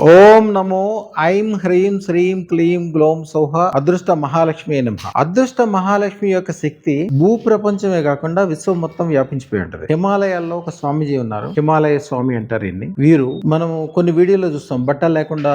ఓం నమో ఐం హ్రీం శ్రీం క్లీం గ్లోం సౌహ అదృష్ట మహాలక్ష్మి నమ. అదృష్ట మహాలక్ష్మి యొక్క శక్తి భూ ప్రపంచమే కాకుండా విశ్వం మొత్తం వ్యాపించిపోయి ఉంటది. హిమాలయాల్లో ఒక స్వామీజీ ఉన్నారు. హిమాలయ స్వామి అంటారు ఇన్ని వీరు మనము కొన్ని వీడియోలో చూస్తాం. బట్టలు లేకుండా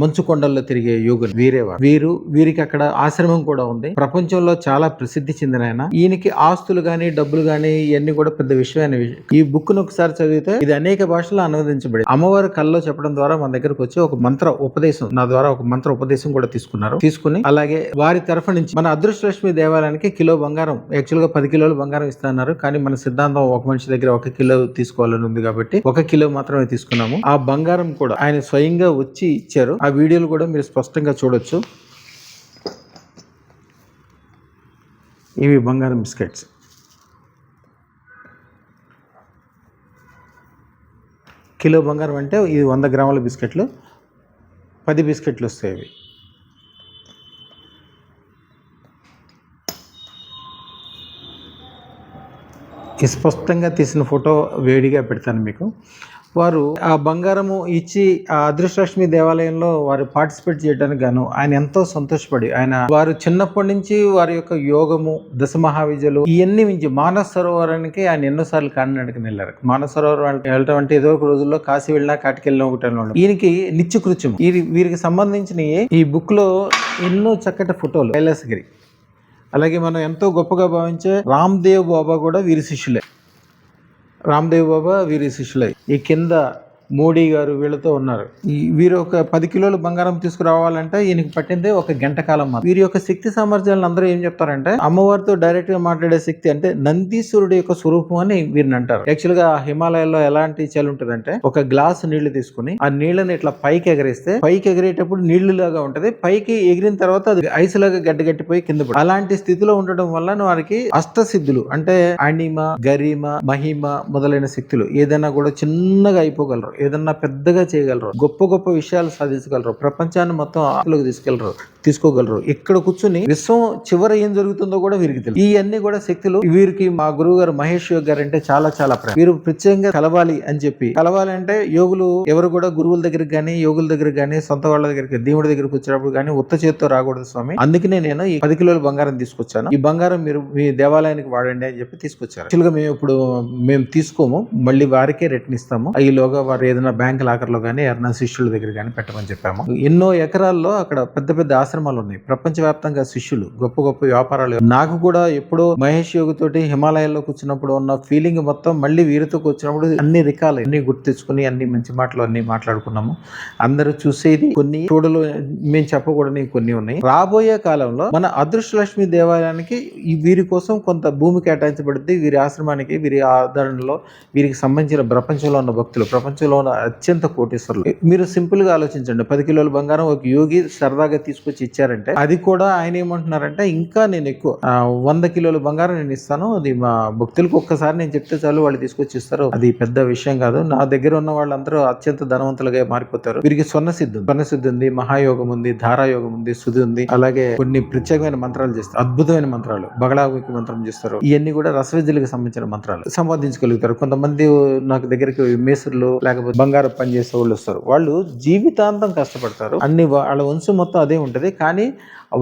మంచు కొండల్లో తిరిగే యోగులు వీరేవారు వీరు. వీరికి అక్కడ ఆశ్రమం కూడా ఉంది. ప్రపంచంలో చాలా ప్రసిద్ధి చెందిన ఆయన. ఈయనకి ఆస్తులు గాని డబ్బులు గాని ఇవన్నీ కూడా పెద్ద విషయమైన విషయం. ఈ బుక్ను ఒకసారి చదివితే ఇది అనేక భాషల్లో అనువదించబడి అమ్మవారి కల్లో చెప్పడం ద్వారా మన దగ్గర దగ్గరకు వచ్చి ఒక మంత్ర ఉపదేశం నా ద్వారా ఒక మంత్ర ఉపదేశం కూడా తీసుకున్నారు. తీసుకుని అలాగే వారి తరఫు నుంచి మన అదృష్టలక్ష్మి దేవాలయానికి కిలో బంగారం యాక్చువల్గా పది కిలోలు బంగారం ఇస్తున్నారు కానీ మన సిద్ధాంతం ఒక మనిషి దగ్గర ఒక కిలో తీసుకోవాలని ఉంది కాబట్టి ఒక కిలో మాత్రమే తీసుకున్నాము. ఆ బంగారం కూడా ఆయన స్వయంగా వచ్చి ఇచ్చారు. ఆ వీడియోలు కూడా మీరు స్పష్టంగా చూడొచ్చు. ఇవి బంగారం బిస్కెట్స్. కిలో బంగారం అంటే ఇది వంద గ్రాముల బిస్కెట్లు పది బిస్కెట్లు వస్తాయి ఇవి. ఈ స్పష్టంగా తీసిన ఫోటో వేడిగా పెడతాను మీకు. వారు ఆ బంగారము ఇచ్చి ఆ అదృష్టలక్ష్మి దేవాలయంలో వారు పార్టిసిపేట్ చేయడానికి గాను ఆయన ఎంతో సంతోషపడి ఆయన వారు చిన్నప్పటి నుంచి వారి యొక్క యోగము దశ మహావిద్యలు ఇవన్నీ మించి మానస సరోవరానికి ఆయన ఎన్నోసార్లు కాలినడకని వెళ్ళారు మానస సరోవరం వెళ్ళటం అంటే ఏదో ఒక రోజుల్లో కాశీ వెళ్ళినా కాటికి వెళ్ళినా ఒకటి వెళ్ళినా ఈయనకి నిత్యకృత్యం వీరి వీరికి సంబంధించిన ఈ బుక్లో ఎన్నో చక్కటి ఫోటోలు. కైలాసగిరి. అలాగే మనం ఎంతో గొప్పగా భావించే రామ్దేవ్ బాబా కూడా వీరి శిష్యులే. రామ్దేవ్ బాబా వీరి శిష్యులై. ఈ కింద మోడీ గారు వీళ్ళతో ఉన్నారు. వీరు ఒక పది కిలోలు బంగారం తీసుకురావాలంటే ఈయనకి పట్టిందే ఒక గంట కాలం మాత్రం. వీరి యొక్క శక్తి సామర్థ్యాలను అందరూ ఏం చెప్తారంటే అమ్మవారితో డైరెక్ట్గా మాట్లాడే శక్తి అంటే నందీశ్వరుడు యొక్క స్వరూపం అని వీరిని అంటారు. యాక్చువల్గా హిమాలయాల్లో ఎలాంటి చలి ఉంటుందంటే ఒక గ్లాస్ నీళ్ళు తీసుకుని ఆ నీళ్ళని ఇట్లా పైకి ఎగరేస్తే పైకి ఎగిరేటప్పుడు నీళ్ళు లాగా ఉంటది. పైకి ఎగిరిన తర్వాత అది ఐస్ లాగా గడ్డగట్టిపోయి కింద పడి అలాంటి స్థితిలో ఉండడం వల్ల వారికి అష్టసిద్ధులు అంటే అణిమ గరిమ మహిమ మొదలైన శక్తులు ఏదైనా కూడా చిన్నగా అయిపోగలరు. ఏదన్నా పెద్దగా చేయగలరు గొప్ప గొప్ప విషయాలు సాధించగలరు ప్రపంచాన్ని మొత్తం ఆకులకు తీసుకెళ్ళరు తీసుకోగలరు. ఇక్కడ కూర్చుని విశ్వం చివర ఏం జరుగుతుందో కూడా వీరికి తెలుసు. ఇవన్నీ కూడా శక్తులు వీరికి మా గురువు గారు మహేష్ యోగ్ గారు అంటే చాలా చాలా ప్రేమ. వీరు ప్రత్యేకంగా కలవాలి అని చెప్పి కలవాలి అంటే యోగులు ఎవరు కూడా గురువుల దగ్గరికి కానీ యోగుల దగ్గరికి కానీ సొంత వాళ్ళ దగ్గరికి దేవుడి దగ్గరికి వచ్చినప్పుడు కానీ ఉత్త చేతితో రాకూడదు స్వామి. అందుకనే నేను ఈ పది కిలోల బంగారం తీసుకొచ్చాను. ఈ బంగారం మీరు మీ దేవాలయానికి వాడండి అని చెప్పి తీసుకొచ్చారు. యాక్చువల్గా మేము ఇప్పుడు మేము తీసుకోము మళ్ళీ వారికే రిటర్న్ ఇస్తాము. ఈలోగా వారు ఏదైనా బ్యాంక్ లాకర్లో కానీ ఎవరైనా శిష్యుల దగ్గర కానీ పెట్టమని చెప్పాము. ఎన్నో ఎకరాల్లో అక్కడ పెద్ద పెద్ద ఆశ్రమాలు ఉన్నాయి. ప్రపంచవ్యాప్తంగా శిష్యులు గొప్ప గొప్ప వ్యాపారాలు. నాకు కూడా ఎప్పుడో మహేష్ యోగితోటి హిమాలయాల్లో కూర్చున్నప్పుడు ఉన్న ఫీలింగ్ మొత్తం మళ్ళీ వీరితో కూర్చున్నప్పుడు అన్ని రికాలు అన్ని గుర్తించుకుని అన్ని మంచి మాటలు అన్ని మాట్లాడుకున్నాము. అందరూ చూసేది కొన్ని చూడలు మేము చెప్పకూడని కొన్ని ఉన్నాయి. రాబోయే కాలంలో మన అదృష్టలక్ష్మి దేవాలయానికి వీరి కోసం కొంత భూమి కేటాయించబడింది వీరి ఆశ్రమానికి వీరి ఆదరణలో వీరికి సంబంధించిన ప్రపంచంలో ఉన్న భక్తులు ప్రపంచంలో ప్రపంచంలోని అత్యంత కోటీశ్వరులు. మీరు సింపుల్గా ఆలోచించండి. పది కిలోల బంగారం ఒక యోగి సరదాగా తీసుకొచ్చి ఇచ్చారంటే అది కూడా ఆయన ఏమంటున్నారంటే ఇంకా నేను ఎక్కువ వంద కిలోల బంగారం నేను ఇస్తాను. అది మా భక్తులకు ఒక్కసారి నేను చెప్తే చాలు వాళ్ళు తీసుకొచ్చి ఇస్తారు. అది పెద్ద విషయం కాదు. నా దగ్గర ఉన్న వాళ్ళందరూ అత్యంత ధనవంతులుగా మారిపోతారు. వీరికి స్వర్ణ సిద్ధి ఉంది. స్వర్ణ సిద్ధి ఉంది మహాయోగం ఉంది ధారాయోగం ఉంది సుధి ఉంది. అలాగే కొన్ని ప్రత్యేకమైన మంత్రాలు చేస్తారు. అద్భుతమైన మంత్రాలు. బగళాగుకి మంత్రం చేస్తారు. ఇవన్నీ కూడా రసవిద్యులకు సంబంధించిన మంత్రాలు. సంపాదించగలుగుతారు. కొంతమంది నాకు దగ్గరికి మేసులు లేకపోతే బంగారం పని చేసే వాళ్ళు వస్తారు. వాళ్ళు జీవితాంతం కష్టపడతారు. అన్ని వాళ్ళ వంశం మొత్తం అదే ఉంటది. కానీ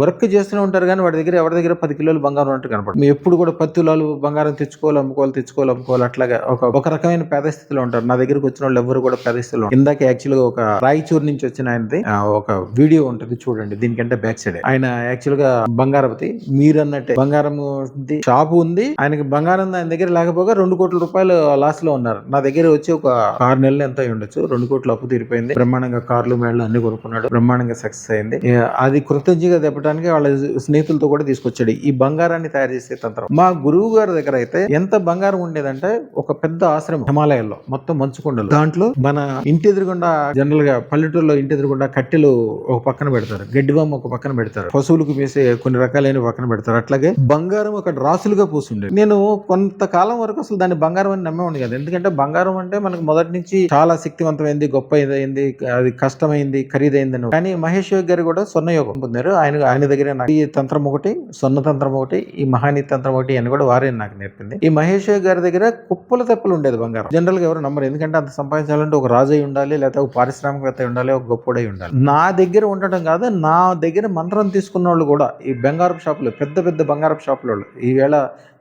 వర్క్ చేస్తూనే ఉంటారు కానీ వాడి దగ్గర ఎవరి దగ్గర పది కిలోలు బంగారం ఉన్నట్టు కనపడదు. మేము ఎప్పుడు కూడా పది తులాలు బంగారం తెచ్చుకోవాలి అమ్ముకోవాలి తెచ్చుకోవాలి అమ్ముకోవాలి అట్లాగా ఒక ఒక రకమైన పేద స్థితిలో ఉంటారు. నా దగ్గరకు వచ్చిన వాళ్ళు ఎవరు కూడా పేద స్థితిలో ఉంటారు. ఇందాక యాక్చువల్గా ఒక రాయచూర్ నుంచి వచ్చిన ఆయనది ఒక వీడియో ఉంటుంది చూడండి. దీనికంటే బ్యాక్ సైడ్ ఆయన యాక్చువల్గా బంగారపతి మీరు అన్నట్టే బంగారం ఉంది, షాపు ఉంది. ఆయనకి బంగారం ఆయన దగ్గర లేకపోగా రెండు కోట్ల రూపాయలు లాస్లో ఉన్నారు. నా దగ్గర వచ్చి ఒక ఆరు నెలలు అంతా ఉండొచ్చు. రెండు కోట్ల అప్పు తీరిపోయింది. బ్రహ్మాండంగా కార్లు మేళ్ళు అన్ని కొనుక్కున్నాడు. బ్రహ్మాండంగా సక్సెస్ అయింది. అది కృతజ్ఞగా తెప్పడానికి వాళ్ళ స్నేహితులతో కూడా తీసుకొచ్చాడు. ఈ బంగారాన్ని తయారు చేసే తంత్రం. మా గురువు గారి దగ్గర అయితే ఎంత బంగారం ఉండేదంటే ఒక పెద్ద ఆశ్రమం హిమాలయాల్లో మొత్తం మంచుకొండలు దాంట్లో మన ఇంటి ఎదురుగుండా జనరల్గా పల్లెటూరులో ఇంటి ఎదురుగుండా కట్టెలు ఒక పక్కన పెడతారు. గడ్డి బొమ్మ ఒక పక్కన పెడతారు. పశువులకు వేసే కొన్ని రకాలైన పక్కన పెడతారు. అట్లాగే బంగారం ఒక రాసులుగా పూసుండే నేను కొంతకాలం వరకు అసలు దాన్ని బంగారం అని నమ్మేవాడిని కదా. ఎందుకంటే బంగారం అంటే మనకు మొదటి నుంచి చాలా చాలా శక్తివంతమైంది గొప్ప అయింది అది కష్టమైంది ఖరీదైంది అని. కానీ మహేష్ యోగి గారు కూడా స్వర్ణ యోగం పొందారు. ఆయన ఆయన దగ్గర నాకు ఈ తంత్రం ఒకటి స్వర్ణ తంత్రం ఒకటి ఈ మహాని తంత్రం ఒకటి అని కూడా వారే నాకు నేర్పింది. ఈ మహేష్ యోగి గారి దగ్గర కుప్పల తెప్పలు ఉండేది బంగారం. జనరల్గా ఎవరు నమ్మరు. ఎందుకంటే అంత సంపాదించాలంటే ఒక రాజు అయి ఉండాలి లేకపోతే ఒక పారిశ్రామికవేత్త ఉండాలి ఒక గొప్పడై ఉండాలి. నా దగ్గర ఉండటం కాదు నా దగ్గర మంత్రం తీసుకున్న వాళ్ళు కూడా ఈ బంగారపు షాపులు పెద్ద పెద్ద బంగారపు షాపుల వాళ్ళు ఈవేళ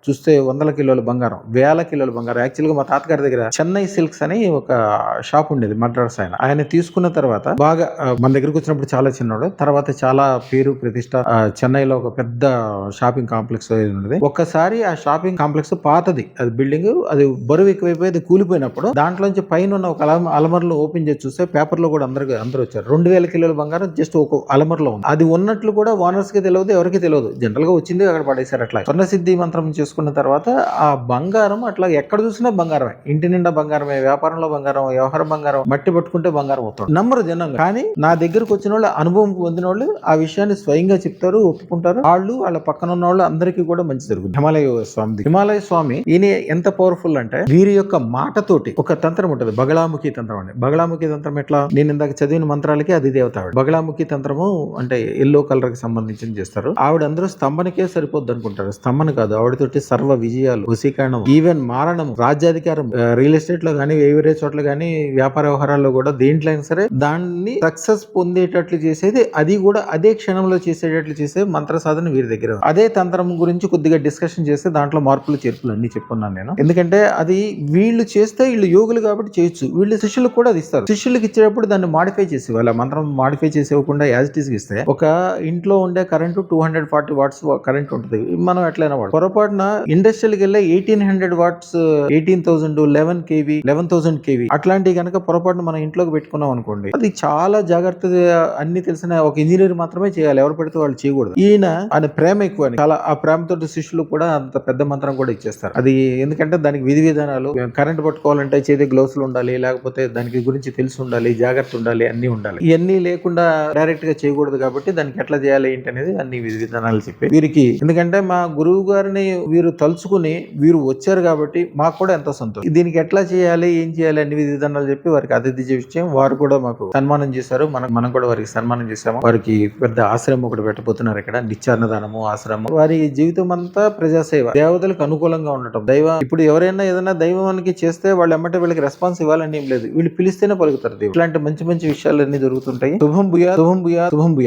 చూస్తే వందల కిలోల బంగారం వేల కిలోల బంగారం. యాక్చువల్గా మా తాతగారి దగ్గర చెన్నై సిల్క్స్ అని ఒక షాప్ ఉండేది మద్రాస్ ఆయన. ఆయన తీసుకున్న తర్వాత బాగా మన దగ్గరకు వచ్చినప్పుడు చాలా చిన్నవాడు తర్వాత చాలా పేరు ప్రతిష్ట చెన్నైలో ఒక పెద్ద షాపింగ్ కాంప్లెక్స్ ఉండేది ఒక్కసారి ఆ షాపింగ్ కాంప్లెక్స్ పాతది. అది బిల్డింగ్ అది బరువు ఎక్కువైపోయి అది కూలిపోయినప్పుడు దాంట్లోంచి పైన ఉన్న ఒక అలమ ఓపెన్ చేసి చూస్తే పేపర్లో కూడా అందరు అందరూ వచ్చారు. రెండు వేల కిలోల బంగారం జస్ట్ ఒక అలమర్లో ఉంది. అది ఉన్నట్లు కూడా ఓనర్స్కి తెలియదు ఎవరికి తెలియదు. జనరల్గా వచ్చింది అక్కడ పడేశారు అట్లా స్వర్ణ సిద్ధి మంత్రం చేసుకున్న తర్వాత ఆ బంగారం అట్లా ఎక్కడ చూసినా బంగారమే. ఇంటి నిండా బంగారమే వ్యాపారంలో బంగారం వ్యవహారం బంగారం మట్టి పట్టుకుంటే బంగారం అవుతాడు నమ్మరు జనం కానీ నా దగ్గరకు వచ్చిన వాళ్ళు అనుభవం పొందిన వాళ్ళు ఆ విషయాన్ని స్వయంగా చెప్తారు ఒప్పుకుంటారు. వాళ్ళు వాళ్ళ పక్కన ఉన్న వాళ్ళు అందరికీ కూడా మంచి జరుగుతుంది. హిమాలయ స్వామి హిమాలయ స్వామి ఈయన ఎంత పవర్ఫుల్ అంటే వీరి యొక్క మాటతోటి ఒక తంత్రం ఉంటుంది. బగళాముఖి తంత్రం అండి. బగళాముఖి తంత్రం ఎట్లా? నేను ఇందాక చదివిన మంత్రాలకి అది దేవత ఆవిడ. బగళాముఖి తంత్రము అంటే ఎల్లో కలర్కి సంబంధించింది చేస్తారు. ఆవిడ అందరూ స్తంభనకే సరిపోద్ది అనుకుంటారు. స్తంభన కాదు ఆవిడతోటి సర్వ విజయాలు వశీకరణం ఈవెన్ మారణం రాజ్యాధికారం రియల్ ఎస్టేట్లో కానీ వేరే చోట్ల కానీ వ్యాపార వ్యవహారాల్లో కూడా దేంట్లో అయినా సరే దాన్ని సక్సెస్ పొందేటట్లు చేసేది అది కూడా అదే క్షణంలో చేసేటట్లు చేసే మంత్ర సాధన వీరి దగ్గర. అదే తంత్రం గురించి కొద్దిగా డిస్కషన్ చేస్తే దాంట్లో మార్పులు చేర్పులు అన్ని చెప్పున్నాను నేను. ఎందుకంటే అది వీళ్ళు చేస్తే వీళ్ళు యోగులు కాబట్టి చేయొచ్చు. వీళ్ళు శిష్యులకు కూడా అది ఇస్తారు. శిష్యులకు ఇచ్చేటప్పుడు దాన్ని మాడిఫై చేసి వాళ్ళ మంత్రం మాడిఫై చేసి ఇవ్వకుండా యాజ్ ఇట్ ఈస్ ఇస్తే ఒక ఇంట్లో ఉండే current two hundred forty watts current ఉంటుంది. మనం ఎట్లయినా వాడు పొరపాటున ఇండస్ట్రియల్కి వెళ్ళే eighteen hundred watts eighteen thousand eleven KV eleven thousand KV అట్లా ఇట్లాంటివి కనుక పొరపాటును మనం ఇంట్లోకి పెట్టుకున్నాం అనుకోండి అది చాలా జాగ్రత్తగా అన్ని తెలిసిన ఒక ఇంజనీర్ మాత్రమే చేయాలి. ఎవరు పెడితే వాళ్ళు చేయకూడదు. ఈయన ఆయన ప్రేమ ఎక్కువ చాలా ఆ ప్రేమతో శిష్యులు కూడా అంత పెద్ద మంత్రం కూడా ఇచ్చేస్తారు. అది ఎందుకంటే దానికి విధి విధానాలు కరెంట్ పట్టుకోవాలంటే చేతి గ్లౌస్ ఉండాలి లేకపోతే దానికి గురించి తెలిసి ఉండాలి జాగ్రత్త ఉండాలి అన్ని ఉండాలి. ఇవన్నీ లేకుండా డైరెక్ట్గా చేయకూడదు కాబట్టి దానికి ఎట్లా చేయాలి ఏంటి అనేది అన్ని విధి విధానాలు చెప్పి వీరికి ఎందుకంటే మా గురువు గారిని వీరు తలుచుకుని వీరు వచ్చారు కాబట్టి మాకు కూడా ఎంతో సంతోషం. దీనికి ఎట్లా చేయాలి ఏం చేయాలి అన్ని విధి తల్లిదండ్రులు చెప్పి వారికి అతిథి విషయం వారు కూడా మాకు సన్మానం చేశారు. మనం మనం కూడా వారికి సన్మానం చేశాము. వారికి పెద్ద ఆశ్రమం ఒకటి పెట్టబోతున్నారు ఇక్కడ. నిత్యాన్నదానము ఆశ్రమం. వారి జీవితం అంతా ప్రజాసేవ. దేవతలకు అనుకూలంగా ఉండటం. దైవం ఇప్పుడు ఎవరైనా ఏదైనా దైవానికి చేస్తే వాళ్ళు ఎమ్మటే వీళ్ళకి రెస్పాన్స్ ఇవ్వాలని ఏం లేదు. వీళ్ళు పిలిస్తేనే పలుకుతారు దేవుడు. ఇట్లాంటి మంచి మంచి విషయాలన్నీ అన్ని జరుగుతుంటాయి. శుభం భూయా శుభం భూయా శుభం భూయా.